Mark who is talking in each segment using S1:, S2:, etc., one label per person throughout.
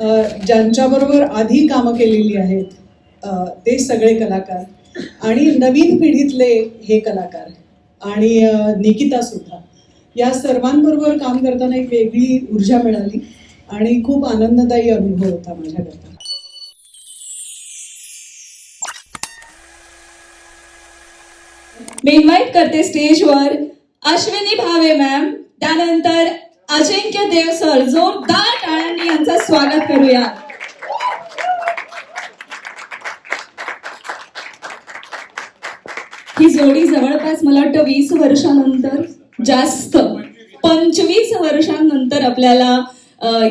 S1: ज्यांच्याबरोबर आधी कामं केलेली आहेत ते सगळे कलाकार. आणि नवीन पिढीतले हे कलाकार. आणि निकिता सुद्धा. या सर्वांबरोबर काम करताना एक वेगळी ऊर्जा मिळाली आणि खूप आनंददायी अनुभव होता माझ्याकरता.
S2: मी इन्व्हाइट करते स्टेजवर अश्विनी भावे मॅम त्यानंतर अजिंक्य देव सर जोरदार टाळ्यांनी यांचं स्वागत करूया. ही जोडी जवळपास मला वाटतं वीस वर्षानंतर जास्त पंचवीस वर्षांनंतर आपल्याला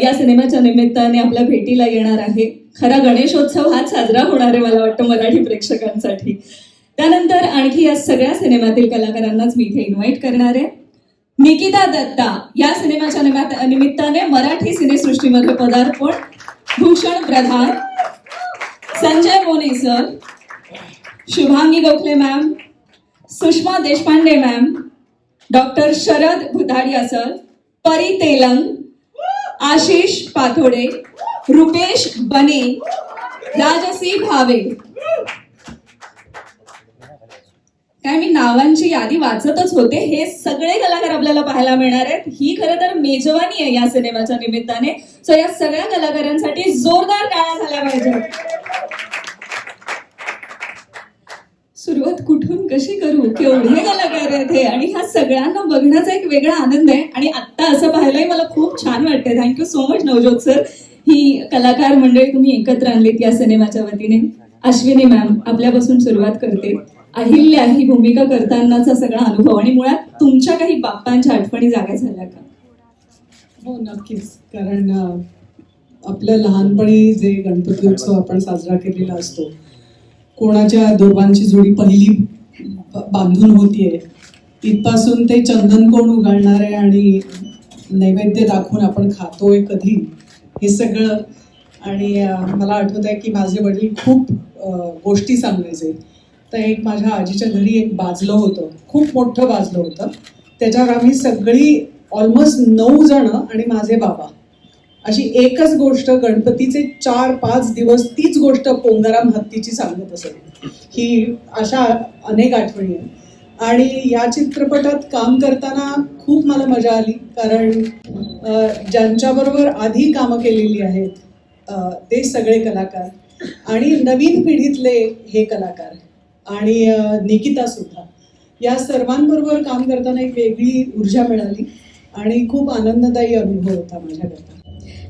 S2: या सिनेमाच्या निमित्ताने आपल्या भेटीला येणार आहे. खरा गणेशोत्सव हाच साजरा होणार आहे मला वाटतं मराठी प्रेक्षकांसाठी. त्यानंतर आणखी या सगळ्या सिनेमातील कलाकारांनाच मी इथे इन्व्हाइट करणार आहे. निकिता दत्ता या सिनेमाच्या निमित्ताने मराठी सिनेसृष्टीमध्ये पदार्पण. Bhushan Pradhan. Sanjay Mone sir Shubhangi Gokhale ma'am Sushma Deshpande ma'am doctor Sharad Bhutadia sir Pari Telang. Ashish पाथोडे. Rupesh बने. राजसी भावे. काय मी नावांची यादी वाचतच होते. हे सगळे कलाकार आपल्याला पाहायला मिळणार आहेत. ही खरं तर मेजवानी आहे या सिनेमाच्या निमित्ताने. सो या सगळ्या कलाकारांसाठी जोरदार काळा झाल्या पाहिजे. सुरुवात कुठून कशी करू? केवढे कलाकार आहेत हे? आणि ह्या सगळ्यांना बघण्याचा एक वेगळा आनंद आहे. आणि आत्ता असं पाहायलाही मला खूप छान वाटतंय. Thank you so much Navjot sir ही कलाकार मंडळी तुम्ही एकत्र आणलीत या सिनेमाच्या वतीने. अश्विनी मॅम आपल्यापासून सुरुवात करते. अहिल्या ही भूमिका करतानाचा सगळा अनुभव. आणि मुळात तुमच्या काही बाप्पांच्या आठवणी जाग्या झाल्या का?
S1: हो नक्कीच. कारण आपल्या आपलं लहानपणी जे गणपती उत्सव आपण साजरा केलेला असतो कोणाच्या दोघांची जोडी पहिली बांधून होतीये. तिथपासून ते चंदन कोण उघडणार आहे आणि नैवेद्य दाखवून आपण खातोय कधी हे सगळं. आणि मला आठवत आहे की माझे वडील खूप गोष्टी सांगायचे. तर एक माझ्या आजीच्या घरी एक बाजलं होतं. खूप मोठं बाजलं होतं. त्याच्यावर आम्ही सगळी ऑलमोस्ट नऊ जण आणि माझे बाबा. अशी एकच गोष्ट गणपतीचे चार पाच दिवस तीच गोष्ट पोंगाराम हत्तीची सांगत असत ही अशा अनेक आठवणी आहेत. आणि या चित्रपटात काम करताना खूप मला मजा आली. कारण ज्यांच्याबरोबर आधी कामं केलेली आहेत ते सगळे कलाकार. आणि नवीन पिढीतले हे कलाकार. आणि निकिता सुद्धा. या सर्वांबरोबर काम करताना एक वेगळी ऊर्जा मिळाली आणि खूप आनंददायी अनुभव होता माझ्याकरता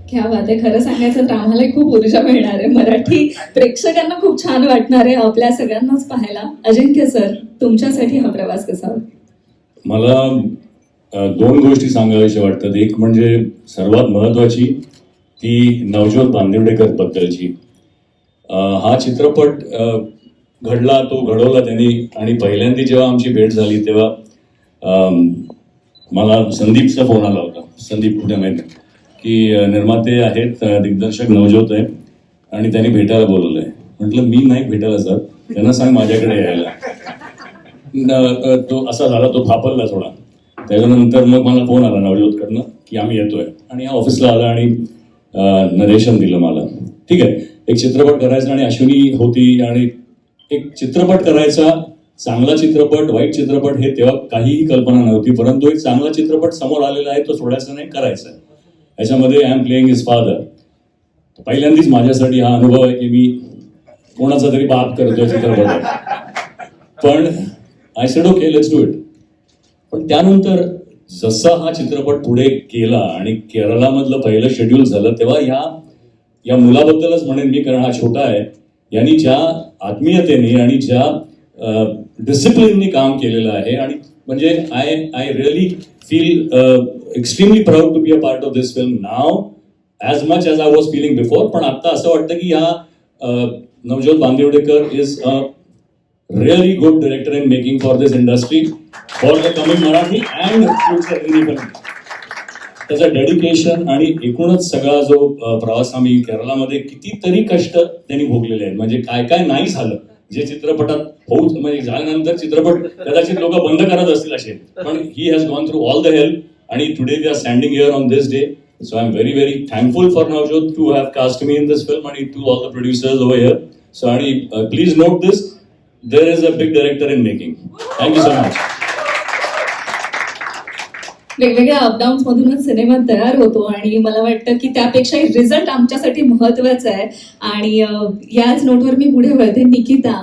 S2: क्या बात आहे. खरं सांगायचं तर आम्हालाही खूप ऊर्जा मिळणार आहे. मराठी प्रेक्षकांना खूप छान वाटणार आहे आपल्या सगळ्यांनाच पाहायला. अजिंक्य सर तुमच्यासाठी हा प्रवास कसा होता?
S3: मला दोन गोष्टी सांगाव्याशा वाटतात. एक म्हणजे सर्वात महत्वाची ती नवज्योत बांदिवडेकर बद्दलची हा चित्रपट घडला तो घडवला त्यांनी. आणि पहिल्यांदा जेव्हा आमची भेट झाली तेव्हा मला संदीपचा फोन आला होता. संदीप कुठे माहिती की निर्माते आहेत दिग्दर्शक नवज्योत आहे आणि त्यांनी भेटायला बोलवलंय. म्हटलं मी नाही भेटायला सर त्यांना सांग माझ्याकडे यायला. तो असा झाला तो फापरला थोडा. त्याच्यानंतर मग मला फोन आला नवज्योतकडनं की आम्ही येतोय. आणि या ऑफिसला आला आणि नरेशन दिलं मला. ठीक आहे. एक चित्रपट करायचा आणि अश्विनी होती आणि एक चित्रपट करायचा चांगला चित्रपट वाईट चित्रपट हे तेव्हा काहीही कल्पना नव्हती. परंतु एक चांगला चित्रपट समोर आलेला आहे तो सोडायचा नाही करायचा आहे. याच्यामध्ये I am playing is father पहिल्यांदाच माझ्यासाठी हा अनुभव आहे की मी कोणाचा तरी बाप करतोय चित्रपटात पण I said okay let's do it पण त्यानंतर जसा हा चित्रपट पुढे केला आणि केरळामधलं पहिलं शेड्यूल झालं तेव्हा ह्या या मुलाबद्दलच म्हणेन मी कारण हा छोटा आहे. यांनी ज्या आत्मीयतेने आणि ज्या डिसिप्लिननी काम केलेलं आहे आणि म्हणजे I I really feel extremely proud to be a part of this film now as much as I was feeling before पण आता असं वाटतं की या Navjot Navjyot Bandivadekar is a really good director in making for this industry for the coming Marathi and future Hindi. त्याच्या dedication आणि एकूणच सगळा जो प्रवास आम्ही केरळामध्ये कितीतरी कष्ट त्यांनी भोगलेले आहेत. म्हणजे काय काय नाही झालं जे चित्रपटात होऊच म्हणजे झाल्यानंतर चित्रपट कदाचित लोक बंद करत असतील असे. पण he has gone through all the health आणि today we are standing your on this day so I am very very thankful for Navjot to have cast me in this film आणि to all the producers over here so आणि please note this there is a big director in making thank you so much
S2: वेगवेगळ्या up downs मधूनच cinema तयार होतो आणि मला वाटतं की त्यापेक्षा रिझल्ट आमच्यासाठी महत्त्वाचा आहे. आणि याच नोटवर मी पुढे वळते. निकिता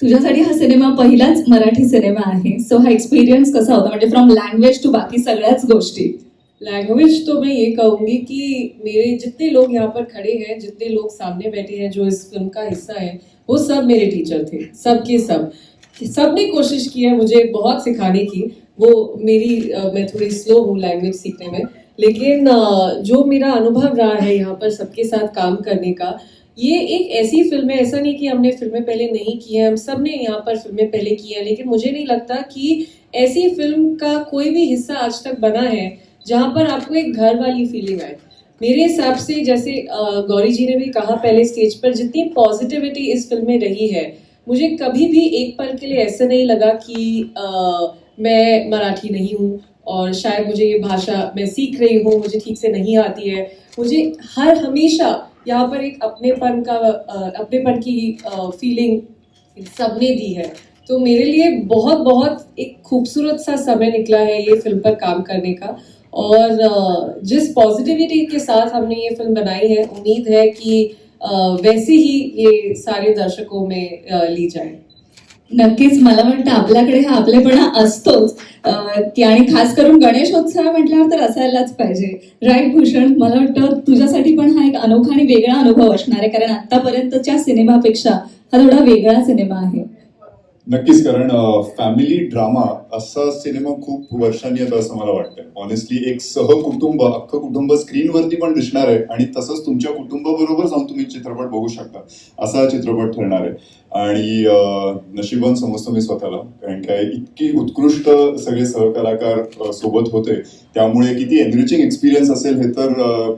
S2: तुझ्यासाठी हा सिनेमा पहिलाच मराठी सिनेमा आहे. सो हा एक्सपिरियन्स कसा होता? म्हणजे फ्रॉम लँग्वेज टू बाकी सगळ्याच गोष्टी.
S4: लैंग्वेज तो मैं ये कहूंगी कि मेरे जितने लोग यहाँ पर खड़े हैं जितने लोग सामने बैठे हैं जो इस फिल्म का हिस्सा है वो सब मेरे टीचर थे। सब के सब। सब ने कोशिश की है मुझे बहुत सिखाने की। वो मेरी मैं थोड़ी स्लो हूँ लैंग्वेज सीखने में, लेकिन जो मेरा अनुभव रहा है यहाँ पर सबके साथ काम करने का, ये एक ऐसी फ़िल्म है, ऐसा नहीं कि हमने फ़िल्में पहले नहीं की है, हम सबने यहाँ पर फ़िल्में पहले की हैं, लेकिन मुझे नहीं लगता कि ऐसी फ़िल्म का कोई भी हिस्सा आज तक बना है, जहाँ पर आपको एक घर वाली फीलिंग आए। मेरे हिसाब से जैसे गौरी जी ने भी कहा पहले स्टेज पर, जितनी पॉजिटिविटी इस फ़िल्म में रही है, मुझे कभी भी एक पल के लिए ऐसा नहीं लगा कि मैं मराठी नहीं हूँ और शायद मुझे ये भाषा मैं सीख रही हूँ, मुझे ठीक से नहीं आती है। मुझे हर हमेशा यहाँ पर एक अपनेपन का अपनेपन की फीलिंग सबने दी है। तो मेरे लिए बहुत बहुत एक खूबसूरत सा समय निकला है ये फ़िल्म पर काम करने का। और जिस पॉजिटिविटी के साथ हमने ये फ़िल्म बनाई है, उम्मीद है कि वैसे ही ये सारे दर्शकों में ली जाए।
S2: नक्कीच मला वाटतं आपल्याकडे हा आपलेपणा असतोच. की आणि खास करून गणेशोत्सव म्हटल्यावर तर असायलाच पाहिजे. राईट भूषण मला वाटतं तुझ्यासाठी पण हा एक अनोखा आणि वेगळा अनुभव असणार आहे. कारण आतापर्यंतच्या सिनेमापेक्षा हा थोडा वेगळा सिनेमा आहे.
S5: नक्कीच कारण फॅमिली ड्रामा असा सिनेमा खूप वर्षांनी येतो असं मला वाटतं ऑनेस्टली एक सहकुटुंब अख्खं कुटुंब स्क्रीनवरती पण दिसणार आहे आणि तसंच तुमच्या कुटुंबाबरोबर जाऊन तुम्ही चित्रपट बघू शकता. असा चित्रपट ठरणार आहे. आणि अं, नशिबान समजतो मी स्वतःला. कारण काय इतकी उत्कृष्ट सगळे सहकलाकार सोबत होते. त्यामुळे किती एनरिचिंग एक्सपिरियन्स असेल हे तर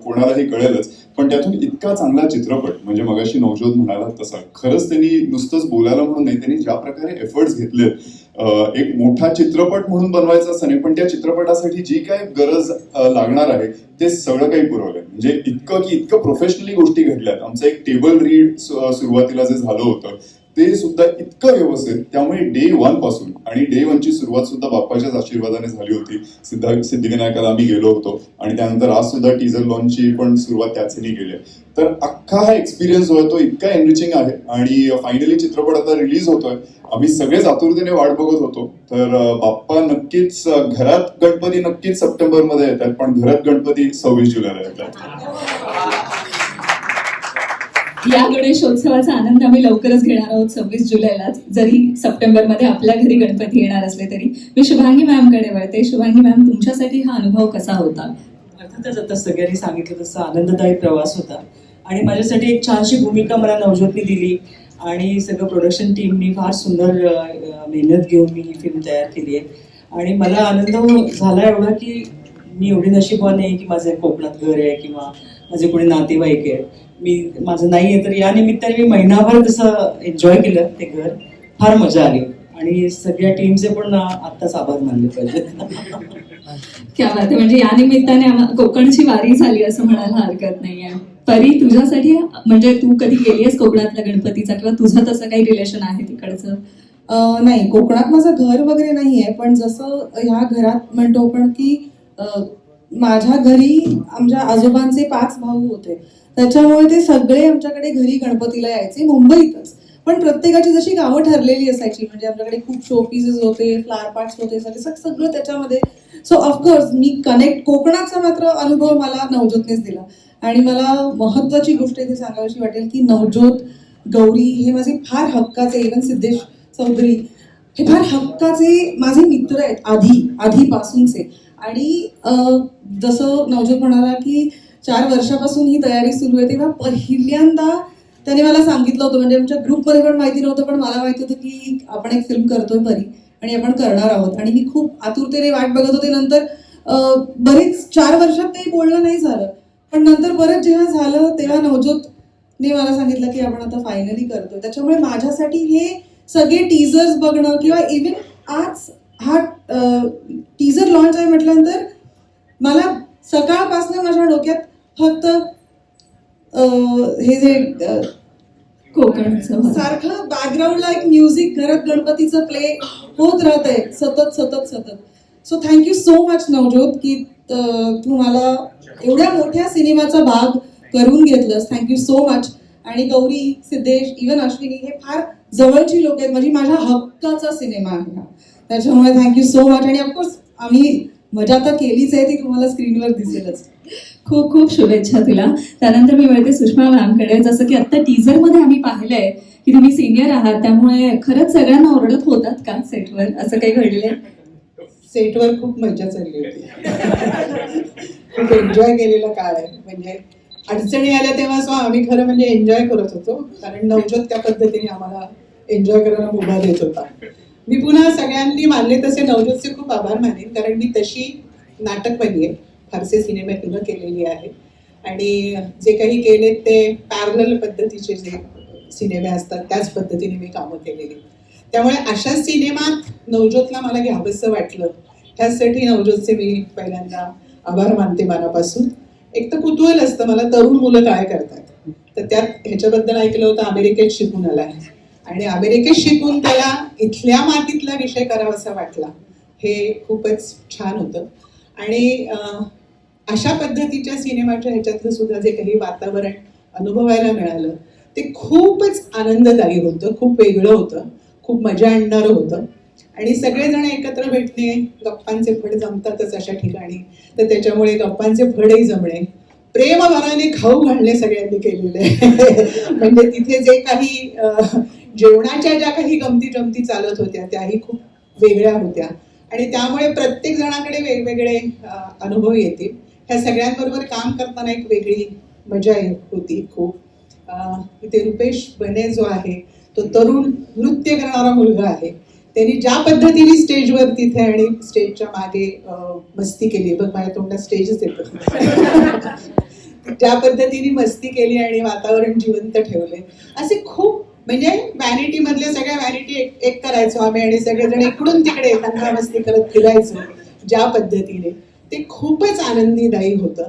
S5: कोणालाही कळेलच. पण त्यातून इतका चांगला चित्रपट म्हणजे मगाशी नवजोत म्हणाला तसा खरंच त्यांनी नुसतंच बोलायला म्हणून नाही त्यांनी ज्या प्रकारे एफर्ट्स घेतले एक मोठा चित्रपट म्हणून बनवायचा असं नाही पण त्या चित्रपटासाठी जी काय गरज लागणार आहे ते सगळं काही पुरवलंय. म्हणजे इतकं की इतकं प्रोफेशनली गोष्टी घडल्यात. आमचं एक टेबल रीड सुरुवातीला जे झालं होतं ते सुद्धा इतकं व्यवस्थित त्यामुळे डे वनपासून आणि डे वनची सुरुवात सुद्धा बाप्पाच्याच आशीर्वादाने झाली होती. सिद्धा सिद्धिविनायकाला आम्ही गेलो होतो आणि त्यानंतर आज सुद्धा टीजर लॉन्चची पण सुरुवात त्याच ह्यानी केली तर अख्खा हा एक्सपिरियन्स जो आहे तो इतका एनरिचिंग आहे आणि फायनली चित्रपट आता रिलीज होतोय. आम्ही सगळेच आतुरतेने वाट बघत होतो. तर बाप्पा नक्कीच घरात गणपती नक्कीच सप्टेंबरमध्ये येतात पण घरात गणपती सव्वीस जुलैला येतात.
S2: या गणेशोत्सवाचा आनंद आम्ही लवकरच घेणार आहोत सव्वीस जुलैला. जरी सप्टेंबरमध्ये आपल्या घरी गणपती येणार असले तरी. मी शुभांगी मॅमकडे वळते. शुभांगी मॅम तुमच्यासाठी हा अनुभव कसा होता?
S6: अर्थातच आता सगळ्यांनी सांगितलं तसं आनंददायी प्रवास होता. आणि माझ्यासाठी एक छानशी भूमिका मला नवज्योतनी दिली. आणि सगळं प्रोडक्शन टीमनी फार सुंदर मेहनत घेऊन मी ही फिल्म तयार केली आहे. आणि मला आनंद झाला एवढा की मी एवढी नशीबवान आहे की माझं कोकणात घर आहे किंवा माझे कोणी नातेवाईक आहे मी माझं नाही आहे तर या निमित्ताने मी महिनाभर तसं एन्जॉय केलं ते घर फार मजा आली. आणि सगळ्या टीमचे पण आत्ताच आभार मानले पाहिजेत.
S2: क्या बात आहे. म्हणजे या निमित्ताने कोकणची वारी झाली असं म्हणायला हरकत नाहीये. परी तुझ्यासाठी म्हणजे तू कधी गेलीयस कोकणातल्या गणपतीचा किंवा तुझं तसं काही रिलेशन आहे तिकडचं?
S7: नाही कोकणात माझं घर वगैरे नाही आहे पण जसं ह्या घरात म्हणतो आपण की माझ्या घरी आमच्या आजोबांचे पाच भाऊ होते. त्याच्यामुळे ते सगळे आमच्याकडे घरी गणपतीला यायचे मुंबईतच. पण प्रत्येकाची जशी गावं ठरलेली असायची म्हणजे आपल्याकडे खूप शो पीसेस होते फ्लावर पार्ट्स होते सगळे सगळं त्याच्यामध्ये. सो ऑफकोर्स मी कनेक्ट कोकणाचा मात्र अनुभव मला नवज्योतनेच दिला. आणि मला महत्वाची गोष्ट इथे सांगावीशी वाटेल की नवज्योत गौरी हे माझे फार हक्काचे इवन सिद्धेश चौधरी हे फार हक्काचे माझे मित्र आहेत आधी आधीपासूनचे. आणि जसं नवज्योत म्हणाला की चार वर्षापासून ही तयारी सुरू आहे. तेव्हा पहिल्यांदा त्याने मला सांगितलं होतं म्हणजे आमच्या ग्रुपमध्ये पण माहिती नव्हतं पण मला माहिती होतं की आपण एक फिल्म करतोय परी आणि आपण करणार आहोत. आणि मी खूप आतुरतेने वाट बघत होते. नंतर बरेच चार वर्षात काही बोलणं नाही झालं. पण नंतर परत जेव्हा झालं तेव्हा नवज्योतने मला सांगितलं की आपण आता फायनली करतोय. त्याच्यामुळे माझ्यासाठी हे सगळे टीजर्स बघणं किंवा इवन आज हा टीजर लॉन्च आहे म्हटल्यानंतर मला
S8: सकाळपासून माझ्या डोक्यात फक्त हे जे
S2: कोकणचं
S8: सारखं बॅकग्राऊंडला एक म्युझिक घरात गणपतीचं प्ले होत राहतंय. सतत सतत सतत. So thank you so much Navjyot की तू मला एवढ्या मोठ्या सिनेमाचा भाग करून घेतलंस. थँक्यू सो मच आणि गौरी सिद्धेश इवन अश्विनी हे फार जवळची लोक आहेत. म्हणजे माझ्या हक्काचा सिनेमा आहे हा. त्याच्यामुळे थँक्यू सो मच आणि ऑफकोर्स आम्ही मजा तर केलीच आहे. ती तुम्हाला स्क्रीनवर दिसेलच.
S2: खूप खूप शुभेच्छा तुला. त्यानंतर मी वळते सुषमा मॅमकडे जसं की आता टीजरमध्ये आम्ही पाहिलंय की तुम्ही सिनियर आहात त्यामुळे खरंच सगळ्यांना ओरडत होतात का सेटवर? असं काही घडलंय?
S8: सेटवर खूप मजा चालली होती. खूप एन्जॉय केलेला काळ आहे. म्हणजे अडचणी आल्या तेव्हा सो आम्ही खरं म्हणजे एन्जॉय करत होतो. कारण नवजोत त्या पद्धतीने आम्हाला एन्जॉय करायला मुभा देत होता. मी पुन्हा सगळ्यांनी मानले तसे नवजोतचे खूप आभार मानेन कारण मी तशी नाटकवाली आहे. फारसे सिनेमे तिनं केलेली आहे. आणि जे काही केले ते पॅरल पद्धतीचे जे सिनेमे असतात त्याच पद्धतीने मी कामं केलेली. त्यामुळे अशा सिनेमात नवज्योतला मला घ्यावंसं वाटलं. त्यासाठी नवज्योतचे मी पहिल्यांदा आभार मानते मनापासून. एक तर कुतूहल असतं मला तरुण मुलं काय करतात? तर त्यात ह्याच्याबद्दल ऐकलं होतं अमेरिकेत शिकून आलाय. आणि अमेरिकेत शिकून त्याला इथल्या मातीतला विषय करावासा वाटला. हे खूपच छान होतं. आणि अशा पद्धतीच्या सिनेमाच्या ह्याच्यातलं सुद्धा जे काही वातावरण अनुभवायला मिळालं ते खूपच आनंददायी होतं खूप वेगळं होतं खूप मजा आणणारं होतं. आणि सगळेजण एकत्र भेटणे गप्पांचे फड जमतातच अशा ठिकाणी. तर त्याच्यामुळे गप्पांचे फडही जमणे. प्रेमभराने खाऊ घालणे सगळ्यांनी केलेले म्हणजे तिथे जे काही जेवणाच्या ज्या काही गमती जमती चालत होत्या त्याही खूप वेगळ्या होत्या. आणि त्यामुळे प्रत्येक जणाकडे वेगवेगळे अनुभव येतील. ह्या सगळ्यांबरोबर काम करताना एक वेगळी मजा ये- होती खूप. इथे रुपेश बने जो आहे तो तरुण नृत्य करणारा मुलगा आहे. त्यांनी ज्या पद्धतीने स्टेजवर तिथे आणि स्टेजच्या मागे मस्ती केली बघ माझ्या तोंडात स्टेजच येतो ज्या पद्धतीने मस्ती केली आणि वातावरण जिवंत ठेवले. असे खूप म्हणजे व्हॅनिटी मधल्या सगळ्या व्हॅनिटी एक, एक करायचो आम्ही आणि सगळेजण इकडून तिकडे दंगा मस्ती करत फिरायचो ज्या पद्धतीने. ते खूपच आनंदीदायी होतं.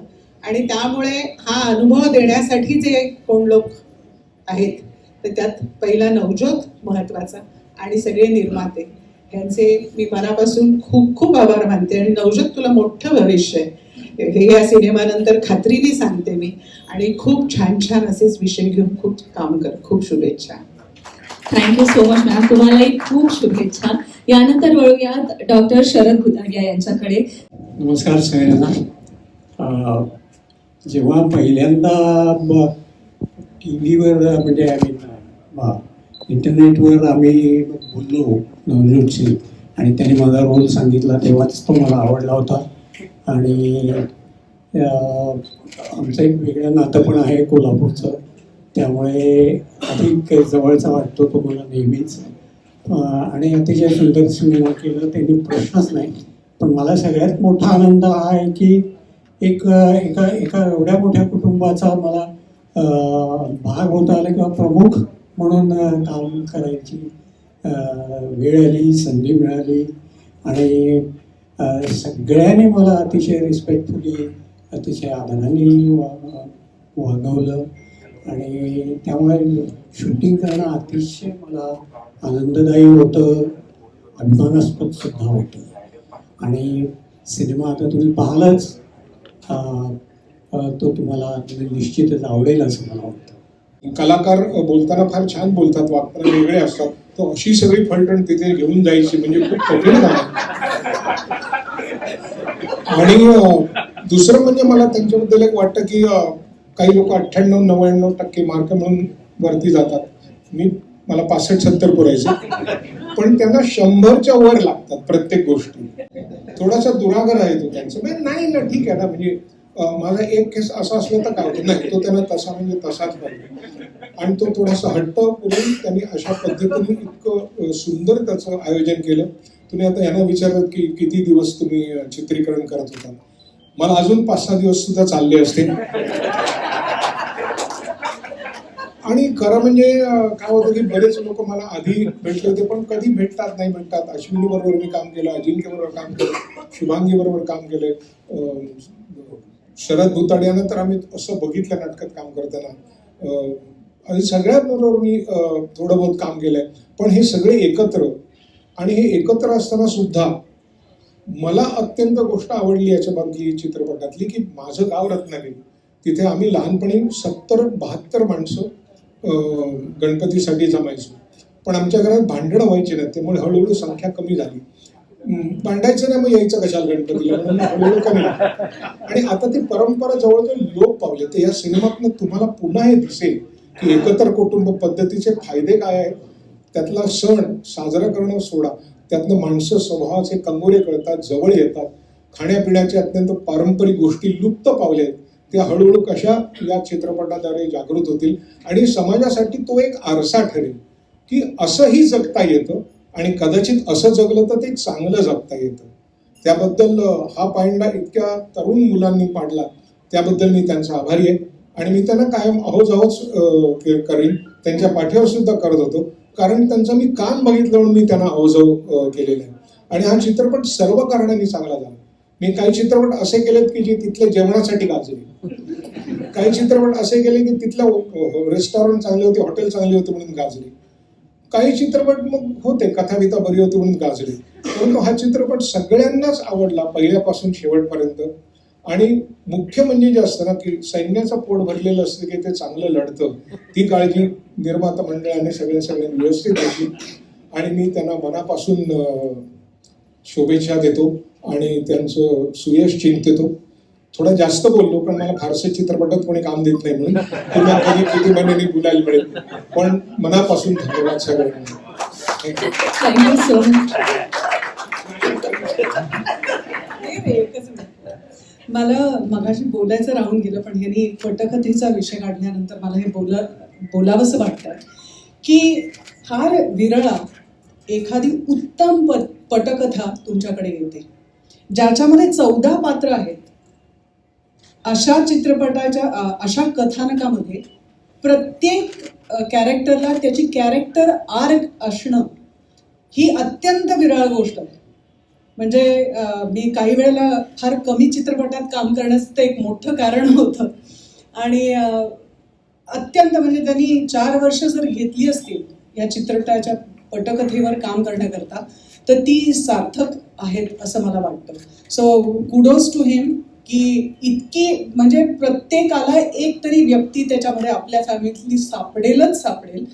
S8: आणि त्यामुळे हा अनुभव देण्यासाठी जे कोण लोक आहेत तर त्यात पहिला नवज्योत महत्त्वाचा आणि सगळे निर्माते. यांचे मी मनापासून खूप खूप आभार मानते. आणि नवज्योत तुला मोठं भविष्य आहे. हे या सिनेमानंतर खात्रीने सांगते मी. आणि खूप छान छान असेच विषय घेऊन खूप काम कर खूप शुभेच्छा.
S2: थँक्यू सो मच मॅम तुम्हालाही खूप शुभेच्छा. यानंतर वळूयात डॉक्टर शरद भुतारिया यांच्याकडे.
S6: नमस्कार सगळ्यांना. जेव्हा पहिल्यांदा टी व्हीवर म्हणजे आम्ही इंटरनेटवर आम्ही बोललो नवज्योतशी आणि त्याने माझा रोल सांगितला तेव्हाच तो मला आवडला होता. आणि आमचं एक वेगळं नातं पण आहे कोल्हापूरचं. त्यामुळे अधिक जवळचा वाटतो तो मला नेहमीच. आणि अतिशय सुंदर सिनेमा केलं त्यांनी प्रश्नच नाही. पण मला सगळ्यात मोठा आनंद हा आहे की एक एका एका एवढ्या मोठ्या कुटुंबाचा मला भाग होता आला किंवा प्रमुख म्हणून काम करायची वेळ आली संधी मिळाली. आणि सगळ्यांनी मला अतिशय रिस्पेक्टफुली अतिशय आदराने वा- वागवलं. आणि त्यामुळे शूटिंग करणं अतिशय मला आनंददायी होतं अभिमानास्पद सुद्धा होतं. आणि सिनेमा आता तुम्ही पाहालच. तो तुम्हाला निश्चितच आवडेल असं मला वाटतं.
S9: कलाकार बोलताना फार छान बोलतात वाक्य वेगळे असतात. तर अशी सगळी फलटण तिथे घेऊन जायची म्हणजे खूप कठीण आणि दुसरं म्हणजे मला त्यांच्याबद्दल एक वाटतं की काही लोक अठ्ठ्याण्णव नव्याण्णव टक्के मार्क म्हणून वरती जातात. मी मला पासष्ट सत्तर पुरायचं. पण त्यांना शंभरच्या वर लागतात प्रत्येक गोष्टी. थोडासा दुरागर आहे तो त्यांचा. म्हणजे नाही ना ठीक आहे ना. म्हणजे माझा एक केस असा असला तर काय होतं? नाही तो त्यांना तसा म्हणजे तसाच पाहिजे. आणि तो थोडासा हट्ट करून त्यांनी अशा पद्धतीने इतकं सुंदर त्याचं आयोजन केलं. तुम्ही आता यांना विचारत की किती दिवस तुम्ही चित्रीकरण करत होता? मला अजून पाच सहा दिवस सुद्धा चालले असते आणि खरं म्हणजे काय होतं की बरेच लोक मला आधी भेटले होते पण कधी भेटतात नाही भेटतात. अश्विनी बरोबर मी काम केलं अजिंक्य बरोबर काम केलं शुभांगी बरोबर काम केलंय शरद भुताडियानं तर आम्ही असं बघितलं नाटकात काम करताना. सगळ्या आणि मी थोडं बहुत काम केलंय. पण हे सगळे एकत्र. आणि हे एकत्र असताना सुद्धा मला अत्यंत गोष्ट आवडली याच्यामधली चित्रपटातली की माझं गाव रत्नागिरी. तिथे आम्ही लहानपणी सत्तर बहात्तर माणसं गणपतीसाठी जमायचो. पण आमच्या घरात भांडणं व्हायची नाही त्यामुळे हळूहळू संख्या कमी झाली. भांडायचं नाही मग यायचं कशाला गणपतीला? म्हणून हळूहळू कमी आणि आता ती परंपरा जवळजवळ लोप पावले. तर या सिनेमातनं तुम्हाला पुन्हा हे दिसेल की एकत्र कुटुंब पद्धतीचे फायदे काय आहेत? त्यातला सण साजरा करणं सोडा. त्यातनं माणसं स्वभावाचे कंगोरे कळतात जवळ येतात. खाण्यापिण्याच्या अत्यंत पारंपरिक गोष्टी लुप्त पावल्या आहेत. त्या हळूहळू कशा या चित्रपटाद्वारे जागृत होतील? आणि समाजासाठी तो एक आरसा ठरेल की असंही जगता येतं आणि कदाचित असं जगलं तर ते चांगलं जगता येतं. त्याबद्दल हा पायंडा इतक्या तरुण मुलांनी पाडला त्याबद्दल मी त्यांचा आभारी आहे. आणि मी त्यांना कायम अहोजाहोच अं, करेन. त्यांच्या पाठीवर सुद्धा करत होतो. कारण त्यांचं मी काम बघितलं म्हणून मी त्यांना अवजव अं, केलेलं आहे. आणि हा चित्रपट सर्व कारणांनी चांगला झाला. मी काही चित्रपट असे केलेत की जे तिथल्या जेवणासाठी गाजले. काही चित्रपट असे केले की तिथल्या रेस्टॉरंट चांगले होते हॉटेल चांगले होते म्हणून गाजले. काही चित्रपट मग होते कथाविता बरी होती म्हणून गाजले. परंतु हा चित्रपट सगळ्यांनाच आवडला पहिल्यापासून शेवटपर्यंत. आणि मुख्य म्हणजे जे असतं ना की सैन्याचं पोट भरलेलं असतं की ते चांगलं लढतं ती काळजी निर्माता मंडळाने सगळ्या सगळ्यांनी व्यवस्थित घेतली आणि मी त्यांना मनापासून शोभेच्छा शुभेच्छा देतो आणि त्यांचं सुयश चिंतितो थोडा जास्त बोललो पण मला फारसे चित्रपटात कोणी काम देत नाही म्हणून. तुम्हाला कधी किती महिन्यांनी बोलायला मिळेल. पण मनापासून धन्यवाद सगळ्यांना. थँक्यू
S2: सो मच
S1: नाही, नाही, एकच मिनिट. मला मगाशी बोलायचं राहून गेलं पण ह्यांनी पटकथेचा विषय काढल्यानंतर मला हे बोला बोलावंसं वाटतं की फार विरळा एखादी उत्तम प पटकथा तुमच्याकडे येते. ज्याच्यामध्ये चौदा पात्र आहेत. अशा चित्रपटाच्या अशा कथानकामध्ये प्रत्येक कॅरेक्टरला त्याची कॅरेक्टर आर्क असणं ही अत्यंत विरळ गोष्ट आहे. म्हणजे मी काही वेळेला फार कमी चित्रपटात काम करण्याचं ते एक मोठं कारण होतं. आणि अत्यंत म्हणजे त्यांनी चार वर्ष जर घेतली असतील या चित्रपटाच्या पटकथेवर काम करण्याकरता तर ती सार्थक आहेत असं मला वाटतं. सो कुडोज टू हिम की इतकी म्हणजे प्रत्येकाला एक तरी व्यक्ती त्याच्यामध्ये आपल्या फॅमिलीतली सापडेलच सापडेल.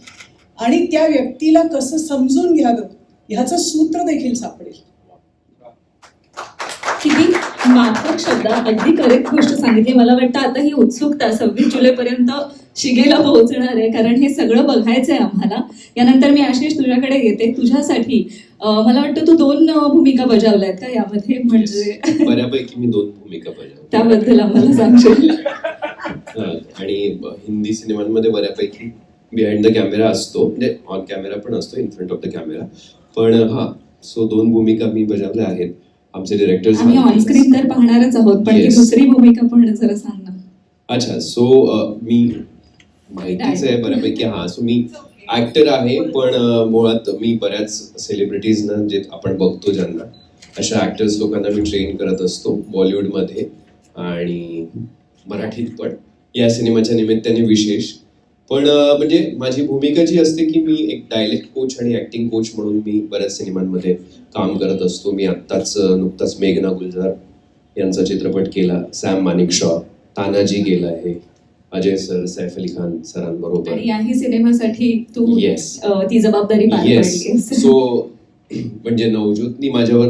S1: आणि त्या व्यक्तीला कसं समजून घ्यावं ह्याचं सूत्र देखील सापडेल.
S2: माफक शब्दात अगदी करेक्ट गोष्ट सांगितली. मला वाटतं आता ही उत्सुकता सव्वीस जुलैपर्यंत शिगेला पोहोचणार आहे कारण हे सगळं बघायचं आहे आम्हाला. यानंतर मी आशिष तुझ्याकडे येते. तुझ्यासाठी मला वाटतं तू दोन भूमिका बजावल्या का यामध्ये? म्हणजे
S10: बऱ्यापैकी मी दोन भूमिका बजावतो.
S2: त्याबद्दल आम्हाला सांगशील?
S10: आणि हिंदी सिनेमांमध्ये बऱ्यापैकी बिहाइंड द कॅमेरा असतो. म्हणजे ऑन कॅमेरा पण असतो in front of the camera पण हा सो दोन भूमिका मी बजावल्या आहेत. आमचे डिरेक्टर्स
S2: आम्ही तर पाहणारच आहोत पण ती. दुसरी भूमिका पण जरा सांग. ना
S10: अच्छा सो मी माहितीच आहे बऱ्यापैकी हा सो मी ऍक्टर आहे पण अ, मुळात मी बऱ्याच सेलिब्रिटीजना जे आपण बघतो ज्यांना अशा ऍक्टर्स लोकांना मी ट्रेन करत असतो बॉलिवूडमध्ये आणि मराठीत पण. या सिनेमाच्या निमित्ताने विशेष. पण अ, म्हणजे माझी भूमिका जी असते की मी एक डायलेक्ट कोच आणि ऍक्टिंग कोच म्हणून मी बऱ्याच सिनेमांमध्ये काम करत असतो. मी आत्ताच नुकताच मेघना गुलजार यांचा चित्रपट केला सॅम मानिक शॉ. तानाजी केला आहे. अजय सर सैफ अली खान सरांबरोबर.
S2: याही सिनेमासाठी तू. अं, ती जबाबदारी
S10: येस सो म्हणजे नवज्योतनी माझ्यावर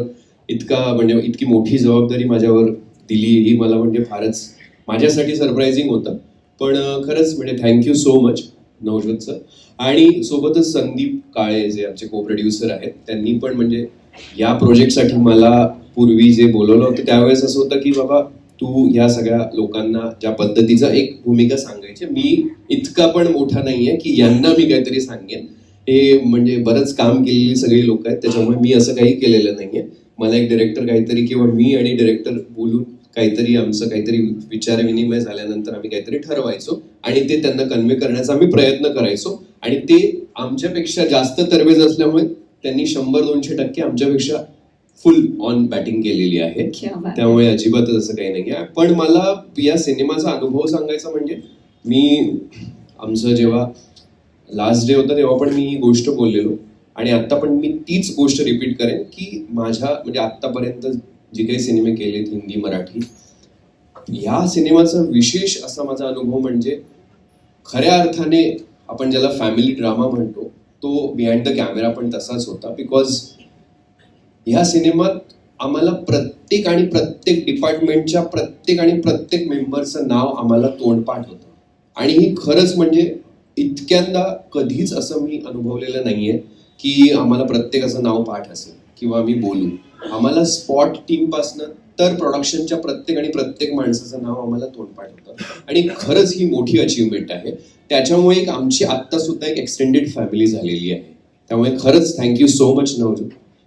S10: इतका म्हणजे इतकी मोठी जबाबदारी माझ्यावर दिली. ही मला म्हणजे फारच माझ्यासाठी सरप्राइझिंग होतं. पण खरंच म्हणजे thank you so much Navjyot sir आणि सोबतच संदीप काळे जे आमचे को प्रोड्युसर आहेत त्यांनी पण म्हणजे या प्रोजेक्टसाठी मला पूर्वी जे बोलवलं होतं त्यावेळेस असं होतं की बाबा तू या सगळ्या लोकांना ज्या पद्धतीचा एक भूमिका सांगायची मी इतका पण मोठा नाहीये की यांना मी काहीतरी सांगेन. हे म्हणजे बरंच काम केलेली सगळी लोक आहेत त्याच्यामुळे मी असं काही केलेलं नाहीये. मला एक डिरेक्टर काहीतरी किंवा मी आणि डिरेक्टर बोलून काहीतरी आमचं काहीतरी विचार विनिमय झाल्यानंतर आम्ही काहीतरी ठरवायचो आणि ते त्यांना कन्व्हे करण्याचा आम्ही प्रयत्न करायचो. आणि ते आमच्यापेक्षा जास्त तरवेज असल्यामुळे त्यांनी शंभर दोनशे टक्के आमच्यापेक्षा फुल ऑन बॅटिंग केलेली आहे. त्यामुळे अजिबातच असं काही नाही आहे पण मला या सिनेमाचा अनुभव सांगायचा म्हणजे मी आमचं जेव्हा लास्ट डे होतं तेव्हा पण मी ही गोष्ट बोललेलो. आणि आता पण मी तीच गोष्ट रिपीट करेन की माझ्या म्हणजे आत्तापर्यंत जे काही सिनेमे केलेत हिंदी मराठी या सिनेमाचा विशेष असा माझा अनुभव म्हणजे खऱ्या अर्थाने आपण ज्याला फॅमिली ड्रामा म्हणतो तो बिहाइंड द कॅमेरा पण तसाच होता बिकॉज ह्या सिनेमात आम्हाला प्रत्येक आणि प्रत्येक डिपार्टमेंटच्या प्रत्येक आणि प्रत्येक मेंबरचं नाव आम्हाला तोंडपाठ होतं. आणि ही खरंच म्हणजे इतक्यांदा कधीच असं मी अनुभवलेलं नाहीये की आम्हाला प्रत्येकाचं नाव पाठ असेल किंवा आम्ही बोलू. आम्हाला स्पॉट टीम तर प्रोडक्शनच्या प्रत्येक आणि प्रत्येक माणसाचं नाव आम्हाला तोंडपाठ होतं. आणि खरंच ही मोठी अचीवमेंट आहे. त्याच्यामुळे एक आमची आत्ता सुद्धा एक एक्सटेंडेड फॅमिली झालेली आहे. त्यामुळे खरंच थँक्यू सो मच नवजू.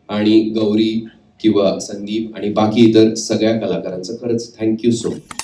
S10: आणि गौरी किंवा संदीप आणि बाकी इतर सगळ्या कलाकारांचं खरंच थँक्यू सो मच